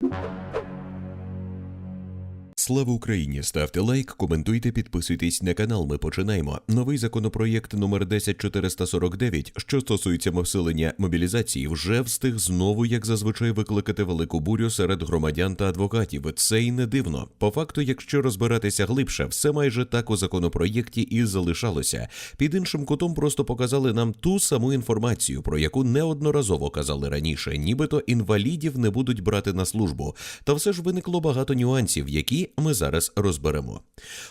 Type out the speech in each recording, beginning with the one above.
you Слава Україні! Ставте лайк, коментуйте, підписуйтесь на канал. Ми починаємо. Новий законопроєкт номер 10449, що стосується посилення мобілізації, вже встиг знову, як зазвичай, викликати велику бурю серед громадян та адвокатів. Це й не дивно. По факту, якщо розбиратися глибше, все майже так у законопроєкті і залишалося. Під іншим кутом просто показали нам ту саму інформацію, про яку неодноразово казали раніше, нібито інвалідів не будуть брати на службу. Та все ж виникло багато нюансів, які ми зараз розберемо.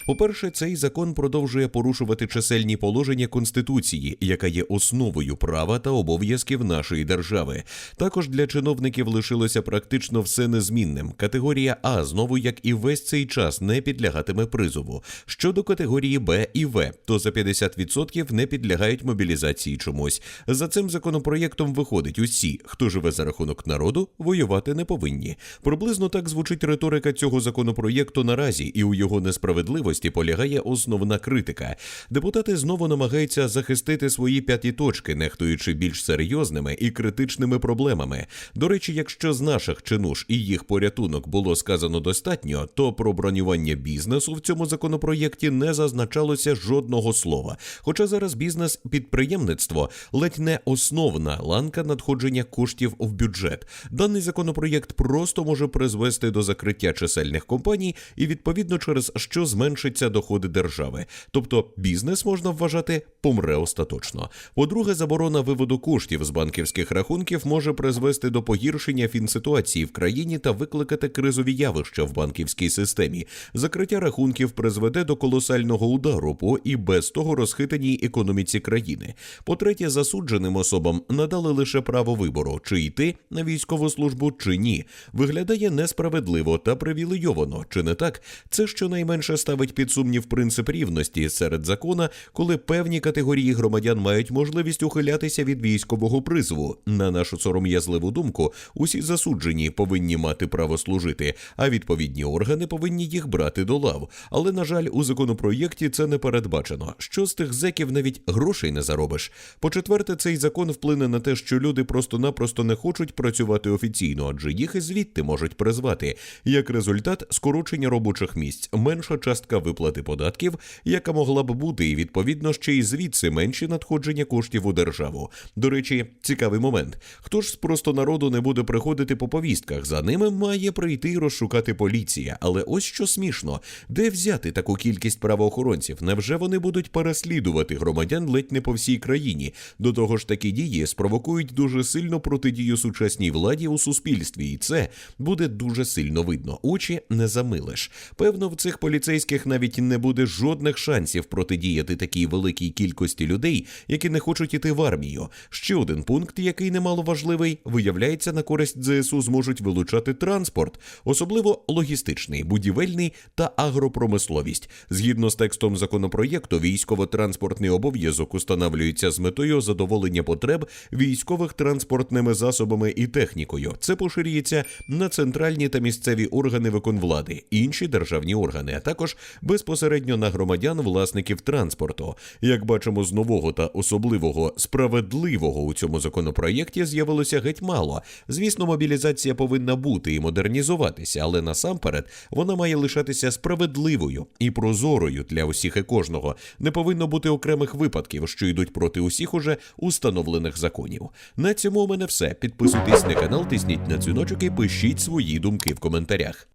По-перше, цей закон продовжує порушувати чисельні положення Конституції, яка є основою права та обов'язків нашої держави. Також для чиновників лишилося практично все незмінним. Категорія А знову, як і весь цей час, не підлягатиме призову. Щодо категорії Б і В, то за 50% не підлягають мобілізації чомусь. За цим законопроєктом виходить усі, хто живе за рахунок народу, воювати не повинні. Приблизно так звучить риторика цього законопроєкту наразі, і у його несправедливості полягає основна критика. Депутати знову намагаються захистити свої п'яті точки, нехтуючи більш серйозними і критичними проблемами. До речі, якщо з наших чинуш і їх порятунок було сказано достатньо, то про бронювання бізнесу в цьому законопроєкті не зазначалося жодного слова. Хоча зараз бізнес підприємництво ледь не основна ланка надходження коштів в бюджет. Даний законопроєкт просто може призвести до закриття чисельних компаній і відповідно через що зменшиться доходи держави. Тобто бізнес можна вважати помре остаточно. По-друге, заборона виводу коштів з банківських рахунків може призвести до погіршення фінситуації в країні та викликати кризові явища в банківській системі. Закриття рахунків призведе до колосального удару по і без того розхитаній економіці країни. По-третє, засудженим особам надали лише право вибору, чи йти на військову службу, чи ні. Виглядає несправедливо та привілейовано, чи не так? Це щонайменше ставить під сумнів принцип рівності серед закона, коли певні категорії громадян мають можливість ухилятися від військового призову. На нашу сором'язливу думку, усі засуджені повинні мати право служити, а відповідні органи повинні їх брати до лав. Але на жаль, у законопроєкті це не передбачено. Що з тих зеків навіть грошей не заробиш. По-четверте, цей закон вплине на те, що люди просто-напросто не хочуть працювати офіційно, адже їх і звідти можуть призвати. Як результат, скорочення робочих місць, менша частка виплати податків, яка могла б бути, і відповідно ще й звідси менші надходження коштів у державу. До речі, цікавий момент: хто ж з просто народу не буде приходити по повістках? За ними має прийти і розшукати поліція. Але ось що смішно, де взяти таку кількість правоохоронців? Невже вони будуть переслідувати громадян ледь не по всій країні? До того ж, такі дії спровокують дуже сильно протидію сучасній владі у суспільстві, і це буде дуже сильно видно. Очі не замилиш. Певно, в цих поліцейських навіть не буде жодних шансів протидіяти такій великій кількості людей, які не хочуть іти в армію. Ще один пункт, який немало важливий, виявляється, на користь ЗСУ зможуть вилучати транспорт, особливо логістичний, будівельний та агропромисловість. Згідно з текстом законопроєкту, військово-транспортний обов'язок установлюється з метою задоволення потреб військових транспортними засобами і технікою. Це поширюється на центральні та місцеві органи виконвлади, інші державні органи, а також безпосередньо на громадян, власників транспорту. Як бачимо, з нового та особливого справедливого у цьому законопроєкті з'явилося геть мало. Звісно, мобілізація повинна бути і модернізуватися, але насамперед вона має лишатися справедливою і прозорою для усіх і кожного. Не повинно бути окремих випадків, що йдуть проти усіх уже установлених законів. На цьому у мене все. Підписуйтесь на канал, тисніть на дзвіночок і пишіть свої думки в коментарях.